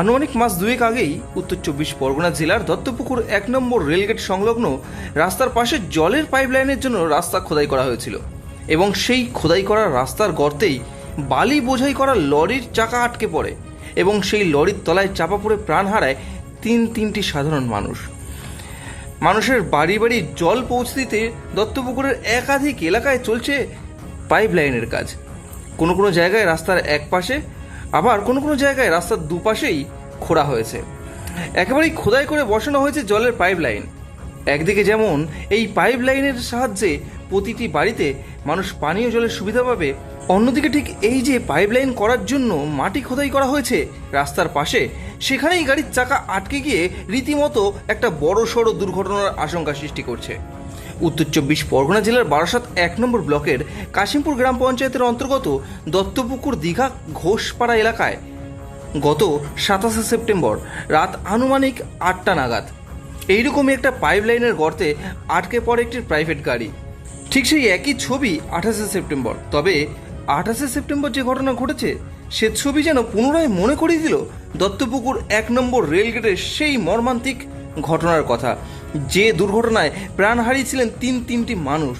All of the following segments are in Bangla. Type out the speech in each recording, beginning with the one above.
আনুমানিক মাস দুয়েক আগেই উত্তর চব্বিশ পরগনা জেলার দত্তপুকুর এক নম্বর রেলগেট সংলগ্ন রাস্তার পাশে জলের পাইপলাইনের জন্য রাস্তা খোদাই করা হয়েছিল। এবং সেই খোদাই করা রাস্তার গর্তেই বালি বোঝাই করা লরির চাকা আটকে পড়ে এবং সেই লরির তলায় চাপা পড়ে প্রাণ হারায় তিন তিনটি সাধারণ মানুষ। মানুষের বাড়ি বাড়ি জল পৌঁছে দিতে দত্তপুকুরের একাধিক এলাকায় চলছে পাইপ লাইনের কাজ। কোনো কোনো জায়গায় রাস্তার এক পাশে আবার কোনো কোনো জায়গায় রাস্তার দুপাশেই খোঁড়া হয়েছে। একেবারেই খোদাই করে বসানো হয়েছে জলের পাইপ লাইন একদিকে যেমন এই পাইপ লাইনের সাহায্যে প্রতিটি বাড়িতে মানুষ পানীয় জলের সুবিধা পাবে, অন্যদিকে ঠিক এই যে পাইপ লাইন করার জন্য মাটি খোদাই করা হয়েছে রাস্তার পাশে, সেখানেই গাড়ির চাকা আটকে গিয়ে রীতিমতো একটা বড় সড়ো দুর্ঘটনার আশঙ্কা সৃষ্টি করছে। উত্তর চব্বিশ পরগনা জেলার বারাসাত এক নম্বর ব্লকের কাশিমপুর গ্রাম পঞ্চায়েতের অন্তর্গত দত্তপুকুর দীঘা ঘোষপাড়া এলাকায় গত সাতাশে সেপ্টেম্বর রাত আনুমানিক আটটা নাগাদ। এইরকমই একটা পাইপ লাইনের গর্তে আটকে পড়ে একটি প্রাইভেট গাড়ি। ঠিক সেই একই ছবি আঠাশে সেপ্টেম্বর। তবে আঠাশে সেপ্টেম্বর যে ঘটনা ঘটেছে, সে ছবি যেন পুনরায় মনে করিয়ে দিল দত্তপুকুর এক নম্বর রেলগেটের সেই মর্মান্তিক ঘটনার কথা। যে দুর্ঘটনায় প্রাণ হারিয়েছিলেন তিন তিনটি মানুষ।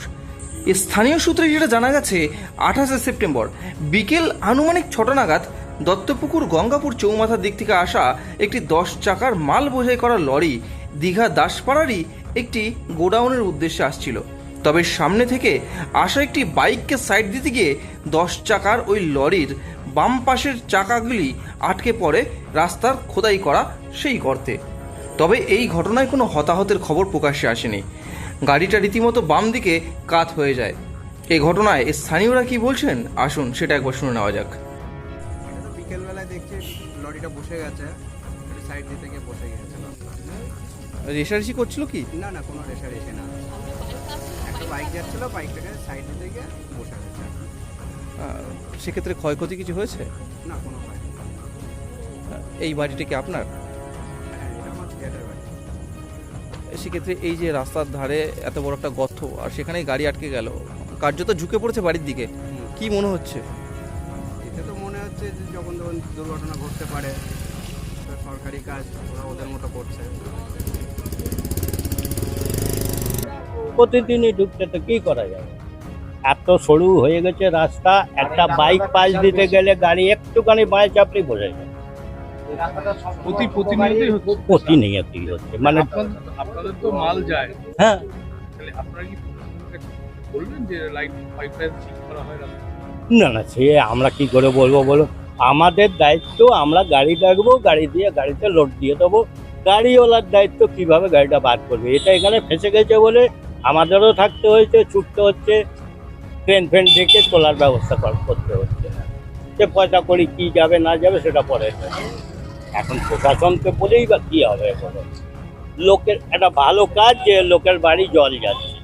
স্থানীয় সূত্রে যেটা জানা গেছে, আঠাশে সেপ্টেম্বর বিকেল আনুমানিক ছটা নাগাদ দত্তপুকুর গঙ্গাপুর চৌমাথার দিক থেকে আসা একটি দশ চাকার মাল বোঝাই করা লরি দীঘা দাসপাড়ারই একটি গোডাউনের উদ্দেশ্যে আসছিল। তবে সামনে থেকে আসা একটি বাইককে সাইড দিতে গিয়ে দশ চাকার ওই লরির বাম পাশের চাকাগুলি আটকে পড়ে রাস্তার খোদাই করা সেই গর্তে। তবে এই ঘটনায় কোনো হতাহতের খবর প্রকাশ্যে আসেনি। গাড়িটা রীতিমতো বাম দিকে কাত হয়ে যায়। এই ঘটনায় স্থানীয়রা কি বলছেন? আসুন সেটা একবার শুনে নেওয়া যাক। বিকেলবেলায় দেখছি লরিটা বসে গেছে সাইড দিতে গিয়ে বসে গেছে রেশারেশি করছিল কি? না না কোনো রেশার এসে না। একটা বাইক যাচ্ছিল বাইকটাকে সাইড দিতে গিয়ে বসে গেছে। সেক্ষেত্রে ক্ষয়ক্ষতি কিছু হয়েছে? না কোনো এই বাড়িটা কি আপনার? সেক্ষেত্রে এই যে রাস্তার ধারে এত বড় একটা গর্ত আর সেখানেই গাড়ি আটকে গেল কার্যত ঝুঁকে পড়েছে বাড়ির দিকে। কি মনে হচ্ছে? এতে তো মনে হচ্ছে যে যখন তখন দুর্ঘটনা ঘটতে পারে সরকারি কাজ ওরা ওদের মতো করছে। প্রতিদিনই ঢুকতে তো কি করা যাবে এত সরু হয়ে গেছে রাস্তা একটা বাইক পাশ দিতে গেলে গাড়ি একটুখানি বাঁয়ে চাপলে বোঝা যায়। প্রতি প্রতিনিয়তই হচ্ছে প্রতিনিয়তই হচ্ছে। মানে আপনাদের আপনাদের তো মাল যায়। হ্যাঁ। তাহলে আপনারা কি বলবেন যে লাইট পাইপ ঠিক করা হয় না? না সে আমরা কি করে বলব বলো আমাদের দায়িত্ব আমরা গাড়ি ডাকবো গাড়ি দিয়ে গাড়িতে লোড দিয়ে দেবো। গাড়িওয়ালার দায়িত্ব কীভাবে গাড়িটা বার করবে? এটা এখানে ফেঁসে গেছে বলে আমাদেরও থাকতে হয়েছে ছুটতে হচ্ছে। ট্রেন ফ্রেন ডেকে তোলার ব্যবস্থা কর- করতে হচ্ছে। সে পয়সা করি কি যাবে না যাবে সেটা পরে। এখন প্রশাসনকে বলেই বা কি হবে বলো? লোকের, একটা ভালো কাজ যে লোকের বাড়ি জল যাচ্ছে।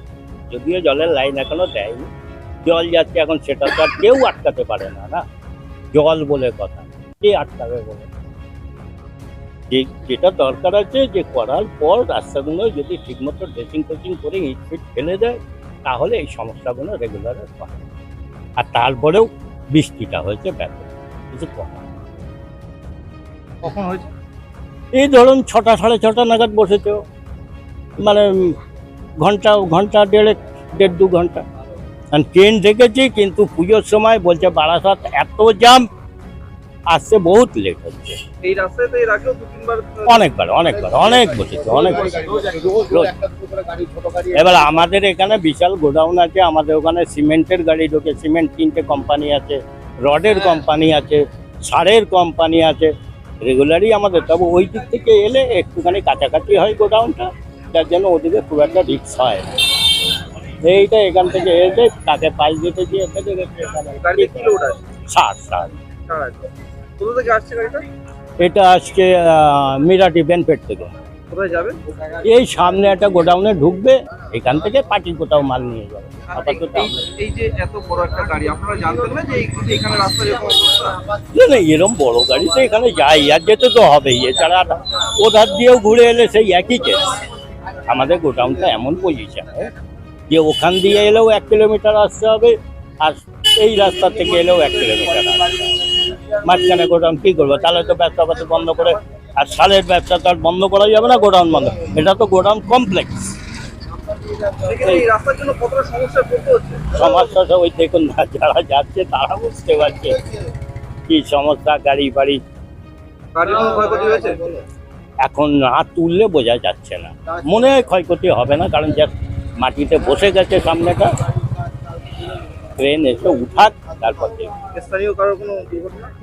যদিও জলের লাইন এখনও দেয়নি। জল যাচ্ছে এখন সেটা তো আর কেউ আটকাতে পারে না না? জল বলে কথা। কে আটকাবে বলে? যে, যেটা দরকার আছে যে করার পর রাস্তাগুলো যদি ঠিকমতো ড্রেসিং ফেসিং করে ইট ফিট ফেলে দেয়, তাহলে এই সমস্যাগুলো রেগুলার হয়। আর তারপরেও বৃষ্টিটা হয়েছে ব্যাপক। কিছু নেই। কখন হয়েছে? এই ধরুন ছটা সাড়ে ছটা নাগাদ বসেছে। মানে ঘণ্টা ঘণ্টা দেড়েক দেড় দু ঘণ্টা। আর ট্রেন দেখেছি কিন্তু পুজোর সময় বলছে বারাসাত এত জাম আসতে বহুত লেট হচ্ছে। এই রাস্তায় তো এর আগেও দু তিনবার অনেকবার অনেকবার অনেক বসেছে অনেক এবার আমাদের এখানে বিশাল গোডাউন আছে আমাদের ওখানে সিমেন্টের গাড়ি ঢোকে সিমেন্ট তিনটে কোম্পানি আছে রডের কোম্পানি আছে সারের কোম্পানি আছে। রেগুলারই আমাদের তবে ওই দিক থেকে এলে একটুখানি কাছাকাছি হয় গোডাউনটা যার জন্য ওদিকে খুব একটা রিক্স হয় এইটা এখান থেকে এসে তাকে পাশ দিতে গিয়ে ষাট ষাট এটা আজকে মিরাটি বেনপেট থেকে। কোথায় যাবে? এই সামনে একটা গোডাউনে ঢুকবে এখান থেকে পার্টি কোথাও মাল নিয়ে যাবে। আপাতত এই এই যে এত বড় একটা গাড়ি আপনারা জানতেন না যে এখানে রাস্তা এরকম না না এরকম বড় গাড়ি তো এখানে যাই আর যেতে তো হবেই। এছাড়া ওধার দিয়েও ঘুরে এলে সেই একই কেস আমাদের গোডাউনটা এমন পজিশনে যে ওখান দিয়ে এলেও এক কিলোমিটার আসতে হবে আর এই রাস্তা থেকে এলেও এক কিলোমিটার আসতে হবে। মাঝখানে গোডাউন কি করব? তাহলে তো ব্যবসা বন্ধ করে আর সারের ব্যবসা তো আর বন্ধ করা যাবে না গোডাউন বন্ধ। এটা তো গোডাউন কমপ্লেক্স। সমস্যা ওই দেখুন না যারা যাচ্ছে তারা বুঝতে পারছে কি সমস্যা গাড়ি বাড়ি। এখন না তুললে বোঝা যাচ্ছে না। মনে হয় ক্ষয়ক্ষতি হবে না কারণ যা মাটিতে বসে গেছে সামনেটা। ট্রেন এসে উঠাক তারপর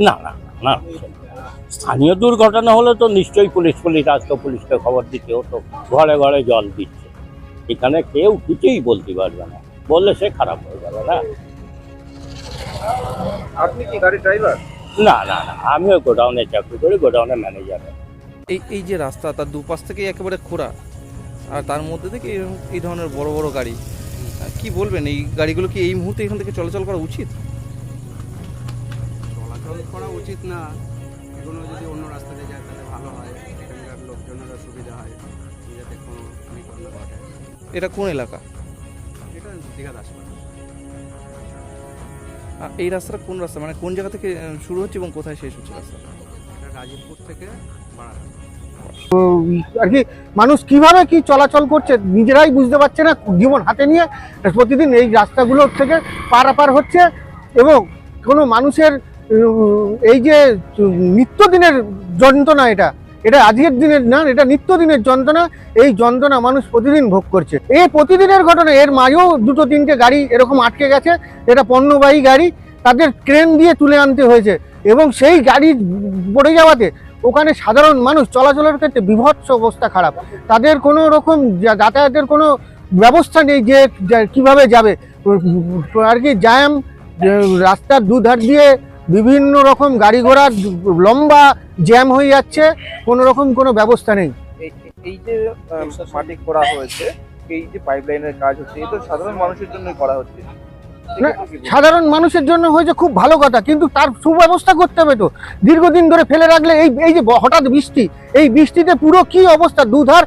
না না। না স্থানীয় দুর্ঘটনা হলে তো নিশ্চয়ই পুলিশ পুলিশ আসতো পুলিশকে খবর দিতে হতো। ঘরে ঘরে জল দিচ্ছে। এখানে কেউ কিছুই বলতে পারবে না। বললে সে খারাপ হয়ে যাবে না। আপনি কি গাড়ির ড্রাইভার? না না না আমিও গোডাউনে চাকরি করি গোডাউনে ম্যানেজার। এই এই যে রাস্তা তার দুপাশ থেকেই একেবারে খোঁড়া। আর তার মধ্যে থেকে এই ধরনের বড় বড় গাড়ি। কি বলবেন? এই গাড়িগুলো কি এই মুহূর্তে এখান থেকে চলাচল করা উচিত? করা উচিত না। এগুলো যদি অন্য রাস্তা দিয়ে যায় তাহলে ভালো হয়। এখানকার লোকজনেরও সুবিধা হয়। যাতে কোনো বিঘ্ন ঘটে। এটা কোন এলাকা? এটা দীঘা দাসপাড়া। এই রাস্তাটা কোন রাস্তা? মানে কোন জায়গা থেকে শুরু হচ্ছে এবং কোথায় শেষ হচ্ছে রাস্তা এটা রাজীবপুর থেকে বাড়াতে আর কি মানুষ কীভাবে কি চলাচল করছে নিজেরাই বুঝতে পারছে না। জীবন হাতে নিয়ে প্রতিদিন এই রাস্তাগুলোর থেকে পারাপার হচ্ছে এবং কোনো মানুষের এই যে নিত্যদিনের যন্ত্রণা এটা এটা আজকের দিনের না, এটা নিত্যদিনের যন্ত্রণা, এই যন্ত্রণা মানুষ প্রতিদিন ভোগ করছে। এই প্রতিদিনের ঘটনা, এর মাঝেও দুটো তিনটে গাড়ি এরকম আটকে গেছে, এটা পণ্যবাহী গাড়ি, তাদের ক্রেন দিয়ে তুলে আনতে হয়েছে এবং সেই গাড়ি পড়ে যাওয়াতে ওখানে সাধারণ মানুষ চলাচলের ক্ষেত্রে বিভৎস অবস্থা খারাপ। তাদের কোনো রকম যাতায়াতের কোনো ব্যবস্থা নেই যা- কীভাবে যাবে। আর কি জ্যাম রাস্তার দুধার দিয়ে বিভিন্ন রকম গাড়ি ঘোড়া, লম্বা জ্যাম হয়ে যাচ্ছে, কোনো রকম কোনো ব্যবস্থা নেই। এই যে মাটি করা হয়েছে, এই যে পাইপলাইনের কাজ হচ্ছে, এই তো সাধারণ মানুষের জন্যই করা হচ্ছে। সাধারণ মানুষের জন্য হয়েছে খুব ভালো কথা, কিন্তু তার সুব্যবস্থা করতে হবে তো। দীর্ঘদিন ধরে ফেলে রাখলে এই এই যে হঠাৎ বৃষ্টি, এই বৃষ্টিতে পুরো কি অবস্থা? দুধার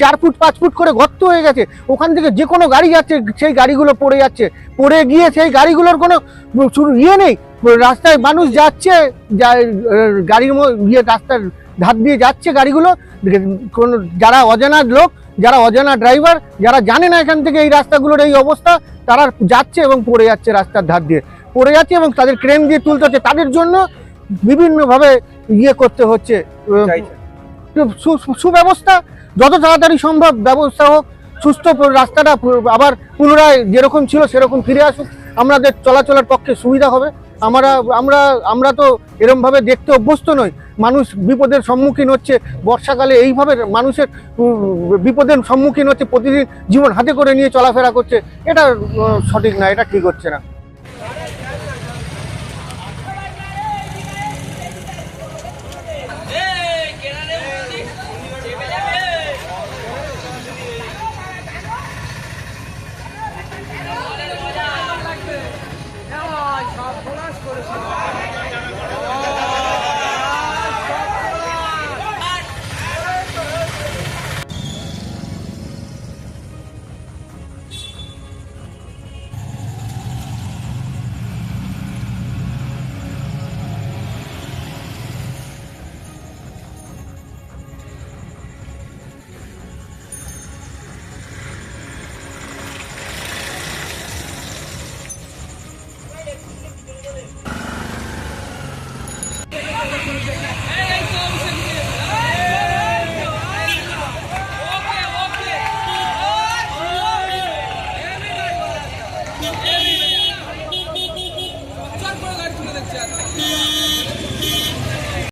চার ফুট, পাঁচ ফুট করে গর্ত হয়ে গেছে। ওখান থেকে যে কোনো গাড়ি যাচ্ছে, সেই গাড়িগুলো পড়ে যাচ্ছে। পড়ে গিয়ে সেই গাড়িগুলোর কোনো ইয়ে নেই। রাস্তায় মানুষ যাচ্ছে গাড়ির ইয়ে রাস্তার ধার দিয়ে যাচ্ছে গাড়িগুলো। কোনো, যারা অজানা লোক যারা অজানা ড্রাইভার যারা জানে না এখান থেকে এই রাস্তাগুলোর এই অবস্থা তারা যাচ্ছে এবং পড়ে যাচ্ছে রাস্তার ধার দিয়ে। পড়ে যাচ্ছে এবং তাদের ক্রেন দিয়ে তুলতে হচ্ছে। তাদের জন্য বিভিন্নভাবে ইয়ে করতে হচ্ছে সুব্যবস্থা যত তাড়াতাড়ি সম্ভব ব্যবস্থা হোক সুস্থ রাস্তাটা আবার পুনরায় যেরকম ছিল সেরকম ফিরে আসুক। আমাদের চলাচলের পক্ষে সুবিধা হবে। আমরা আমরা আমরা তো এরমভাবে দেখতে অভ্যস্ত নই। মানুষ বিপদের সম্মুখীন হচ্ছে, বর্ষাকালে এইভাবে মানুষের বিপদের সম্মুখীন হচ্ছে, প্রতিদিন জীবন হাতে করে নিয়ে চলাফেরা করছে। এটা সঠিক না, এটা ঠিক হচ্ছে না।